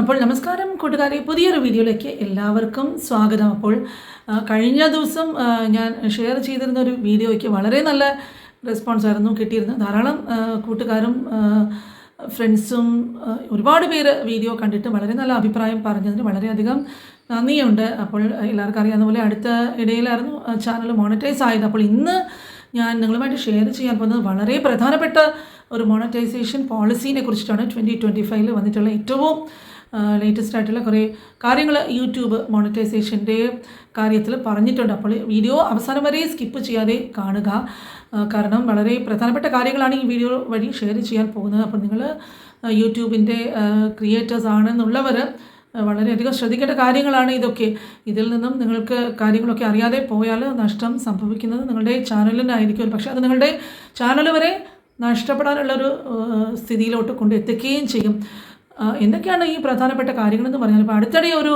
അപ്പോൾ നമസ്കാരം കൂട്ടുകാരെ. പുതിയൊരു വീഡിയോയിലേക്ക് എല്ലാവർക്കും സ്വാഗതം. അപ്പോൾ കഴിഞ്ഞ ദിവസം ഞാൻ ഷെയർ ചെയ്തിരുന്ന ഒരു വീഡിയോയ്ക്ക് വളരെ നല്ല റെസ്പോൺസ് ആയിരുന്നു കിട്ടിയിരുന്നത്. ധാരാളം കൂട്ടുകാരും ഫ്രണ്ട്സും ഒരുപാട് പേര് വീഡിയോ കണ്ടിട്ട് വളരെ നല്ല അഭിപ്രായം പറഞ്ഞതിന് വളരെയധികം നന്ദിയുണ്ട്. അപ്പോൾ എല്ലാവർക്കും അറിയാവുന്ന പോലെ അടുത്ത ഇടയിലായിരുന്നു ചാനൽ മോണിറ്റൈസ് ആയത്. അപ്പോൾ ഇന്ന് ഞാൻ നിങ്ങളുമായിട്ട് ഷെയർ ചെയ്യാൻ പോകുന്നത് വളരെ പ്രധാനപ്പെട്ട ഒരു മോണിറ്റൈസേഷൻ പോളിസീനെ കുറിച്ചിട്ടാണ്. ട്വന്റി ട്വന്റി ഫൈവിൽ വന്നിട്ടുള്ള ഏറ്റവും ലേറ്റസ്റ്റ് ആയിട്ടുള്ള കുറേ കാര്യങ്ങൾ യൂട്യൂബ് മോണിറ്റൈസേഷന്റെ കാര്യത്തിൽ പറഞ്ഞിട്ടുണ്ട്. അപ്പോൾ വീഡിയോ അവസാനം വരെ സ്കിപ്പ് ചെയ്യാതെ കാണുക. കാരണം വളരെ പ്രധാനപ്പെട്ട കാര്യങ്ങളാണ് ഈ വീഡിയോ വഴി ഷെയർ ചെയ്യാൻ പോകുന്നത്. അപ്പോൾ നിങ്ങൾ യൂട്യൂബിന്റെ ക്രിയേറ്റേഴ്സ് ആണെന്നുള്ളവർ വളരെയധികം ശ്രദ്ധിക്കേണ്ട കാര്യങ്ങളാണ് ഇതൊക്കെ. ഇതിൽ നിന്നും നിങ്ങൾക്ക് കാര്യങ്ങളൊക്കെ അറിയാതെ പോയാൽ നഷ്ടം സംഭവിക്കുന്നത് നിങ്ങളുടെ ചാനലിനായിരിക്കും പക്ഷേ അത് നിങ്ങളുടെ ചാനൽ വരെ നഷ്ടപ്പെടാനുള്ളൊരു സ്ഥിതിയിലോട്ട് കൊണ്ടെത്തിക്കുകയും ചെയ്യും. എന്തൊക്കെയാണ് ഈ പ്രധാനപ്പെട്ട കാര്യങ്ങളെന്ന് പറഞ്ഞാൽ ഇപ്പോൾ അടുത്തിടെ ഒരു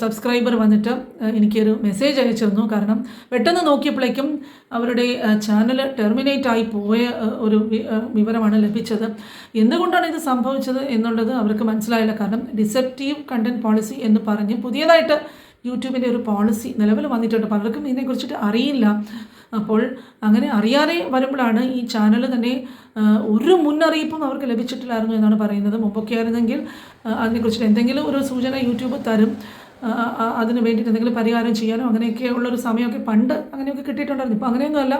സബ്സ്ക്രൈബർ വന്നിട്ട് എനിക്കൊരു മെസ്സേജ് അയച്ചിരുന്നു കാരണം പെട്ടെന്ന് നോക്കിയപ്പോഴേക്കും അവരുടെ ചാനൽ ടെർമിനേറ്റ് ആയി പോയ ഒരു വിവരമാണ് ലഭിച്ചത്. എന്തുകൊണ്ടാണ് ഇത് സംഭവിച്ചത് എന്നുള്ളത് അവർക്ക് മനസ്സിലായില്ല. കാരണം ഡിസെപ്റ്റീവ് കണ്ടന്റ് പോളിസി എന്ന് പറഞ്ഞ് പുതിയതായിട്ട് യൂട്യൂബിന്റെ ഒരു പോളിസി നിലവിൽ വന്നിട്ടുണ്ട്. പലർക്കും ഇതിനെക്കുറിച്ചിട്ട് അറിയില്ല. അപ്പോൾ അങ്ങനെ അറിയാതെ വരുമ്പോഴാണ് ഈ ചാനൽ തന്നെ ഒരു മുന്നറിയിപ്പും അവർക്ക് ലഭിച്ചിട്ടില്ലായിരുന്നു എന്നാണ് പറയുന്നത്. മുമ്പൊക്കെ ആയിരുന്നെങ്കിൽ അതിനെക്കുറിച്ച് അതിനെക്കുറിച്ചിട്ട് എന്തെങ്കിലും ഒരു സൂചന യൂട്യൂബ് തരും. അതിന് വേണ്ടിയിട്ട് എന്തെങ്കിലും പരിഹാരം ചെയ്യാനോ അങ്ങനെയൊക്കെ ഉള്ളൊരു സമയമൊക്കെ പണ്ട് അങ്ങനെയൊക്കെ കിട്ടിയിട്ടുണ്ടായിരുന്നു. ഇപ്പോൾ അങ്ങനെയൊന്നുമല്ല.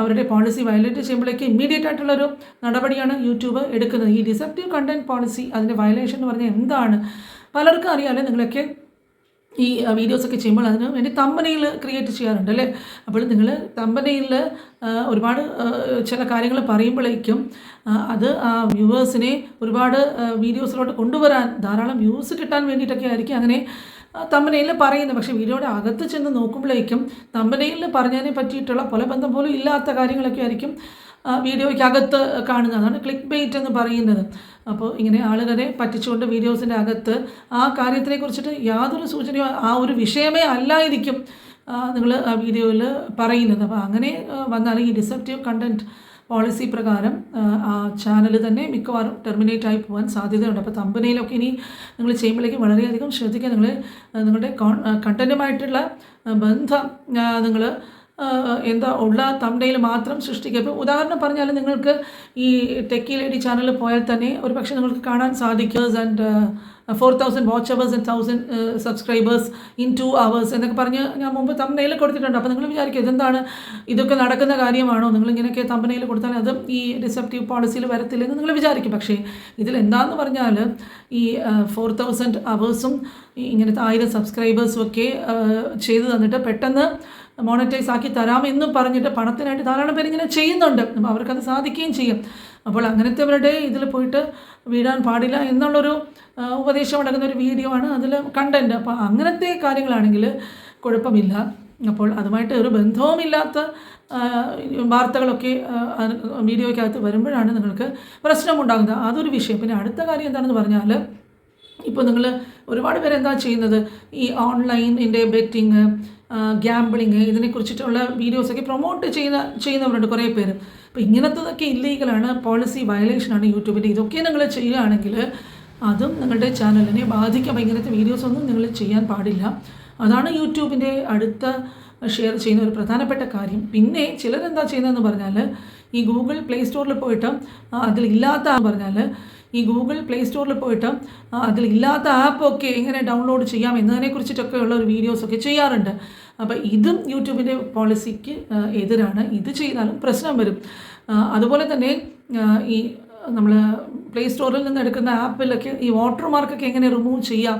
അവരുടെ പോളിസി വയലേറ്റ് ചെയ്യുമ്പോഴേക്ക് ഇമ്മീഡിയറ്റ് ആയിട്ടുള്ളൊരു നടപടിയാണ് യൂട്യൂബ് എടുക്കുന്നത്. ഈ ഡിസെപ്റ്റീവ് കണ്ടന്റ് പോളിസി അതിന്റെ വയലേഷൻ എന്ന് പറഞ്ഞാൽ എന്താണ്? പലർക്കും അറിയാമല്ലോ നിങ്ങളൊക്കെ. ഈ വീഡിയോസൊക്കെ ചെയ്യുമ്പോൾ അതിന് വേണ്ടി തമ്പനയിൽ ക്രിയേറ്റ് ചെയ്യാറുണ്ട് അല്ലേ? അപ്പോൾ നിങ്ങൾ തമ്പനയിൽ ഒരുപാട് ചില കാര്യങ്ങൾ പറയുമ്പോഴേക്കും അത് ആ വ്യൂവേഴ്സിനെ ഒരുപാട് വീഡിയോസിലോട്ട് കൊണ്ടുവരാൻ ധാരാളം വ്യൂസ് കിട്ടാൻ വേണ്ടിയിട്ടൊക്കെ ആയിരിക്കും അങ്ങനെ തമ്പനയിൽ പറയുന്നത്. പക്ഷേ വീഡിയോയുടെ അകത്ത് ചെന്ന് നോക്കുമ്പോഴേക്കും തമ്പനയിൽ പറഞ്ഞതിനെ പറ്റിയിട്ടുള്ള കൊലബന്ധം പോലും ഇല്ലാത്ത കാര്യങ്ങളൊക്കെ ആയിരിക്കും ആ, വീഡിയോയ്ക്ക് അകത്ത് കാണുന്നത് അതാണ് ക്ലിക്ക് ബെയ്റ്റ് എന്ന് പറയുന്നത്. അപ്പോൾ ഇങ്ങനെ ആളുകളെ പറ്റിച്ചുകൊണ്ട് വീഡിയോസിന്റെ അകത്ത് ആ കാര്യത്തിനെ കുറിച്ചിട്ട് യാതൊരു സൂചനയോ ആ ഒരു വിഷയമേ അല്ലായിരിക്കും നിങ്ങൾ ആ വീഡിയോയിൽ പറയുന്നത്. അപ്പോൾ അങ്ങനെ വന്നാൽ ഈ ഡിസെപ്റ്റീവ് കണ്ടന്റ് പോളിസി പ്രകാരം ആ, ആ ചാനൽ തന്നെ മിക്കവാറും ടെർമിനേറ്റ് ആയി പോകാൻ സാധ്യതയുണ്ട്. അപ്പോൾ തമ്പനയിലൊക്കെ ഇനി നിങ്ങൾ ചെയ്യുമ്പോഴേക്കും വളരെയധികം ശ്രദ്ധിക്കുക. നിങ്ങൾ നിങ്ങളുടെ കണ്ടന്റുമായിട്ടുള്ള ബന്ധം നിങ്ങൾ എന്താ ഉള്ള തമ്പനയിൽ മാത്രം സൃഷ്ടിക്കുക. ഇപ്പം ഉദാഹരണം പറഞ്ഞാൽ നിങ്ങൾക്ക് ഈ ടെക്കി ലേഡി ചാനലിൽ പോയാൽ തന്നെ ഒരു പക്ഷേ നിങ്ങൾക്ക് കാണാൻ സാധിക്കേഴ്സ് and four thousand watch hours and thousand subscribers in two hours എന്നൊക്കെ പറഞ്ഞ് ഞാൻ മുമ്പ് തമ്പനയിൽ കൊടുത്തിട്ടുണ്ട്. അപ്പോൾ നിങ്ങൾ വിചാരിക്കും ഇതെന്താണ്? ഇതൊക്കെ നടക്കുന്ന കാര്യമാണോ? നിങ്ങൾ ഇങ്ങനെയൊക്കെ തമ്പനയിൽ കൊടുത്താൽ അത് ഈ റിസപ്റ്റീവ് പോളിസിയിൽ വരത്തില്ലെന്ന് നിങ്ങൾ വിചാരിക്കും. പക്ഷേ ഇതിൽ എന്താന്ന് പറഞ്ഞാൽ ഈ ഫോർ തൗസൻഡ് അവേഴ്സും ഇങ്ങനത്തെ ആയിരം സബ്സ്ക്രൈബേഴ്സും ഒക്കെ ചെയ്തു തന്നിട്ട് പെട്ടെന്ന് മോണിറ്റൈസ് ആക്കി തരാം തരാമെന്ന് പറഞ്ഞിട്ട് പണത്തിനായിട്ട് ധാരാളം പേര് ഇങ്ങനെ ചെയ്യുന്നുണ്ട് അവർക്കത് സാധിക്കുകയും ചെയ്യും. അപ്പോൾ അങ്ങനത്തെവരുടെ ഇതിൽ പോയിട്ട് വീഴാൻ പാടില്ല എന്നുള്ളൊരു ഉപദേശം അടങ്ങുന്ന ഒരു വീഡിയോ ആണ് അതിൽ കണ്ടന്റ് അപ്പോൾ അങ്ങനത്തെ കാര്യങ്ങളാണെങ്കിൽ കുഴപ്പമില്ല. അപ്പോൾ അതുമായിട്ട് ഒരു ബന്ധവുമില്ലാത്ത വാർത്തകളൊക്കെ വീഡിയോയ്ക്കകത്ത് വരുമ്പോഴാണ് നിങ്ങൾക്ക് പ്രശ്നമുണ്ടാകുന്നത്. അതൊരു വിഷയം. പിന്നെ അടുത്ത കാര്യം എന്താണെന്ന് പറഞ്ഞാൽ ഇപ്പോൾ നിങ്ങൾ ഒരുപാട് പേരെന്താ ചെയ്യുന്നത്? ഈ ഓൺലൈനിന്റെ ബെറ്റിങ് ഗ്യാമ്പിളിങ് ഇതിനെക്കുറിച്ചിട്ടുള്ള വീഡിയോസൊക്കെ പ്രൊമോട്ട് ചെയ്യുന്ന ചെയ്യുന്നവരുണ്ട് കുറേ പേര്. അപ്പോൾ ഇങ്ങനത്തതൊക്കെ ഇല്ലീഗലാണ് പോളിസി വയലേഷനാണ് യൂട്യൂബിന്റെ ഇതൊക്കെ നിങ്ങൾ ചെയ്യുകയാണെങ്കിൽ അതും നിങ്ങളുടെ ചാനലിനെ ബാധിക്കാം. അപ്പോൾ ഇങ്ങനത്തെ വീഡിയോസൊന്നും നിങ്ങൾ ചെയ്യാൻ പാടില്ല. അതാണ് യൂട്യൂബിന്റെ അടുത്ത ഷെയർ ചെയ്യുന്ന ഒരു പ്രധാനപ്പെട്ട കാര്യം. പിന്നെ ചിലരെന്താ ചെയ്യുന്നതെന്ന് പറഞ്ഞാൽ ഈ ഗൂഗിൾ പ്ലേ സ്റ്റോറിൽ പോയിട്ട് അതിലില്ലാത്ത പറഞ്ഞാൽ ഈ ഗൂഗിൾ പ്ലേ സ്റ്റോറിൽ പോയിട്ട് ആ, അതിലില്ലാത്ത ആപ്പൊക്കെ എങ്ങനെ ഡൗൺലോഡ് ചെയ്യാം എന്നതിനെ കുറിച്ചിട്ടൊക്കെ ഉള്ള ഒരു വീഡിയോസൊക്കെ ചെയ്യാറുണ്ട്. അപ്പോൾ ഇതും യൂട്യൂബിന്റെ പോളിസിക്ക് എതിരാണ്. ഇത് ചെയ്താലും പ്രശ്നം വരും. അതുപോലെ തന്നെ ഈ നമ്മൾ പ്ലേ സ്റ്റോറിൽ നിന്ന് എടുക്കുന്ന ആപ്പിലൊക്കെ ഈ വാട്ടർ മാർക്കൊക്കെ എങ്ങനെ റിമൂവ് ചെയ്യാം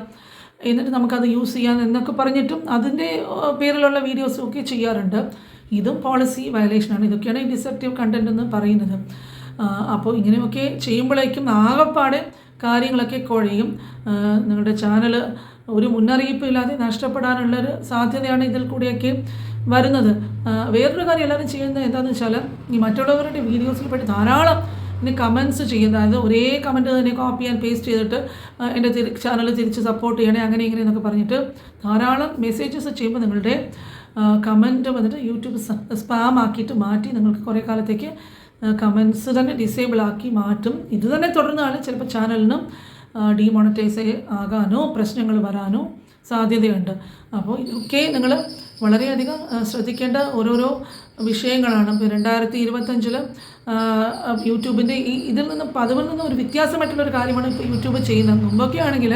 എന്നിട്ട് നമുക്കത് യൂസ് ചെയ്യാം എന്നൊക്കെ പറഞ്ഞിട്ടും അതിന്റെ പേരിലുള്ള വീഡിയോസും ഒക്കെ ചെയ്യാറുണ്ട്. ഇതും പോളിസി വയലേഷനാണ്. ഇതൊക്കെയാണ് ഈ ഡിസെപ്റ്റീവ് കണ്ടന്റ് എന്ന് പറയുന്നത്. അപ്പോൾ ഇങ്ങനെയൊക്കെ ചെയ്യുമ്പോഴേക്കും ആകെപ്പാടെ കാര്യങ്ങളൊക്കെ കുഴയും. നിങ്ങളുടെ ചാനൽ ഒരു മുന്നറിയിപ്പ് ഇല്ലാതെ നഷ്ടപ്പെടാനുള്ളൊരു സാധ്യതയാണ് ഇതിൽ കൂടിയൊക്കെ വരുന്നത്. വേറൊരു കാര്യം എല്ലാവരും ചെയ്യുന്നത് എന്താണെന്ന് വെച്ചാൽ ഈ മറ്റുള്ളവരുടെ വീഡിയോസിൽ പറ്റി ധാരാളം ഇനി കമൻസ് ചെയ്യുന്നത് അതായത് ഒരേ കമന്റ് തന്നെ കോപ്പി ആൻഡ് പേസ്റ്റ് ചെയ്തിട്ട് എന്റെ തിരി ചാനൽ തിരിച്ച് സപ്പോർട്ട് ചെയ്യണേ അങ്ങനെ ഇങ്ങനെ എന്നൊക്കെ പറഞ്ഞിട്ട് ധാരാളം മെസ്സേജസ് ചെയ്യുമ്പോൾ നിങ്ങളുടെ കമന്റ് വന്നിട്ട് യൂട്യൂബ് സ്പാം ആക്കിയിട്ട് മാറ്റി നിങ്ങൾക്ക് കുറേ കാലത്തേക്ക് കമൻസ് തന്നെ ഡിസേബിൾ ആക്കി മാറ്റും. ഇത് തന്നെ തുടർന്നാൽ ചിലപ്പോൾ ചാനലിനും ഡീമോണിറ്റൈസ് ആകാനോ പ്രശ്നങ്ങൾ വരാനോ സാധ്യതയുണ്ട്. അപ്പോൾ ഇതൊക്കെ നിങ്ങൾ വളരെയധികം ശ്രദ്ധിക്കേണ്ട ഓരോരോ വിഷയങ്ങളാണ്. ഇപ്പോൾ രണ്ടായിരത്തി ഇരുപത്തഞ്ചിൽ യൂട്യൂബിന്റെ ഈ ഇതിൽ നിന്ന് പതിവിൽ നിന്ന് ഒരു വ്യത്യാസമായിട്ടുള്ള ഒരു കാര്യമാണ് ഇപ്പോൾ യൂട്യൂബ് ചെയ്യുന്നത്. മുമ്പൊക്കെ ആണെങ്കിൽ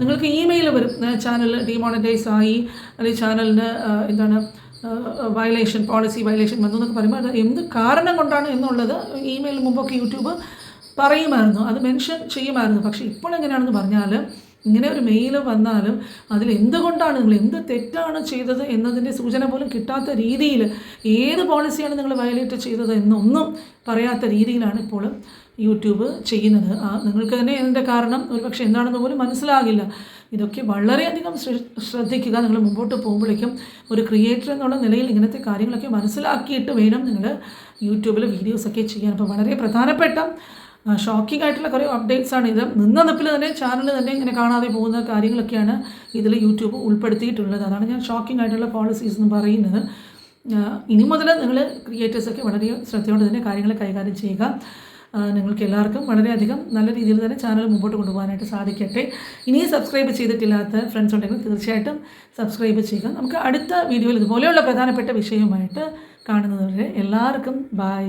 നിങ്ങൾക്ക് ഇമെയിൽ വരും ചാനൽ ഡീമോണിറ്റൈസ് ആയി അല്ലെങ്കിൽ ചാനലിന് എന്താണ് വയലേഷൻ പോളിസി വയലേഷൻ വന്നു എന്നൊക്കെ പറയുമ്പോൾ അത് എന്ത് കാരണം കൊണ്ടാണ് എന്നുള്ളത് ഇമെയിൽ മുമ്പൊക്കെ യൂട്യൂബ് പറയുമായിരുന്നു. അത് മെൻഷൻ ചെയ്യുമായിരുന്നു. പക്ഷേ ഇപ്പോൾ എങ്ങനെയാണെന്ന് പറഞ്ഞാൽ ഇങ്ങനെ ഒരു മെയിൽ വന്നാലും അതിൽ എന്തുകൊണ്ടാണ് നിങ്ങൾ എന്ത് തെറ്റാണ് ചെയ്തത് എന്നതിന്റെ സൂചന പോലും കിട്ടാത്ത രീതിയിൽ ഏത് പോളിസിയാണ് നിങ്ങൾ വയലേറ്റ് ചെയ്തത് എന്നൊന്നും പറയാത്ത രീതിയിലാണ് ഇപ്പോൾ യൂട്യൂബ് ചെയ്യുന്നത്. നിങ്ങൾക്ക് തന്നെ ഇതിന്റെ കാരണം ഒരുപക്ഷെ എന്താണെന്ന് പോലും മനസ്സിലാകില്ല. ഇതൊക്കെ വളരെയധികം ശ്ര- ശ്രദ്ധിക്കുക. നിങ്ങൾ മുമ്പോട്ട് പോകുമ്പോഴേക്കും ഒരു ക്രിയേറ്റർ എന്നുള്ള നിലയിൽ ഇങ്ങനത്തെ കാര്യങ്ങളൊക്കെ മനസ്സിലാക്കിയിട്ട് വേണം നിങ്ങൾ യൂട്യൂബിൽ വീഡിയോസൊക്കെ ചെയ്യാൻ. അപ്പോൾ വളരെ പ്രധാനപ്പെട്ട ഷോക്കിംഗ് ആയിട്ടുള്ള കുറേ അപ്ഡേറ്റ്സ് ആണ് ഇത്. നിന്ന നിപ്പിൽ തന്നെ ചാനൽ തന്നെ ഇങ്ങനെ കാണാതെ പോകുന്ന കാര്യങ്ങളൊക്കെയാണ് ഇതിൽ യൂട്യൂബ് ഉൾപ്പെടുത്തിയിട്ടുള്ളത്. അതാണ് ഞാൻ ഷോക്കിംഗ് ആയിട്ടുള്ള പോളിസീസ് എന്ന് പറയുന്നത്. ഇനി മുതൽ നിങ്ങൾ ക്രിയേറ്റേഴ്സൊക്കെ വളരെ ശ്രദ്ധയോടെ തന്നെ കാര്യങ്ങൾ കൈകാര്യം ചെയ്യുക. നിങ്ങൾക്ക് എല്ലാവർക്കും വളരെയധികം നല്ല രീതിയിൽ തന്നെ ചാനൽ മുമ്പോട്ട് കൊണ്ടുപോകാനായിട്ട് സാധിക്കട്ടെ. ഇനിയും സബ്സ്ക്രൈബ് ചെയ്തിട്ടില്ലാത്ത ഫ്രണ്ട്സ് ഉണ്ടെങ്കിൽ തീർച്ചയായിട്ടും സബ്സ്ക്രൈബ് ചെയ്യുക. നമുക്ക് അടുത്ത വീഡിയോയിൽ ഇതുപോലെയുള്ള പ്രധാനപ്പെട്ട വിഷയവുമായിട്ട് കാണുന്നതുവരെ എല്ലാവർക്കും ബൈ